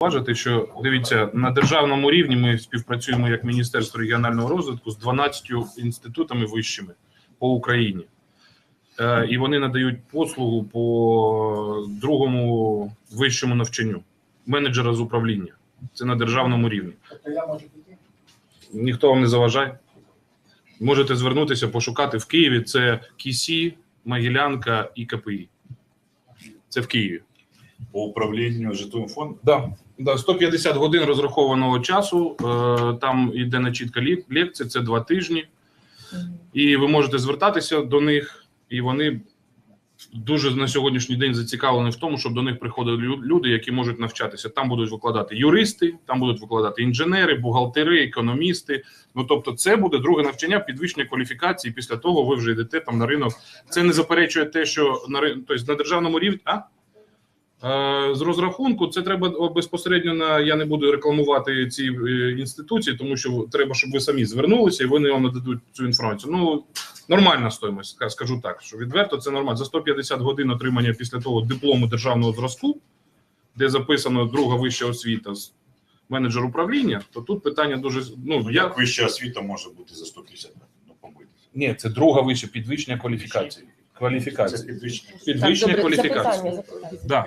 Бажати, що дивіться на державному рівні. Ми співпрацюємо як Міністерство регіонального розвитку з 12 інститутами вищими по Україні, е, і вони надають послугу по другому вищому навчанню менеджера з управління. Це на державному рівні. Тобто? Ніхто вам не заважає. Можете звернутися, пошукати в Києві. Це КІСІ, Могилянка і КПІ. Це в Києві. По управлінню житловим фондом. Да, да, 150 годин розрахованого часу. Е, там йде начітка лек- лекцій, це два тижні. І ви можете звертатися до них, і вони дуже на сьогоднішній день зацікавлені в тому, щоб до них приходили люди, які можуть навчатися. Там будуть викладати юристи, там будуть викладати інженери, бухгалтери, економісти. Ну тобто, це буде друге навчання, підвищення кваліфікації. Після того ви вже йдете там на ринок. Це не заперечує те, що на тобто на державному рівні. А? Е, З розрахунку це треба безпосередньо на я не буду рекламувати ці е, інституції, тому що треба, щоб ви самі звернулися і вони вам нададуть цю інформацію. Ну нормальна стоїмость, скажу так, що відверто це нормально. За 150 годин отримання після того диплому державного зразку, де записано друга вища освіта з менеджер управління, то тут питання дуже ну Ну, я як вища освіта може бути за 150 метрів? Ну, ні, це друга вища підвищення кваліфікації. Кваліфікації. підвищення. Підвищення Так, добре, кваліфікації. запитання, запитання. Да.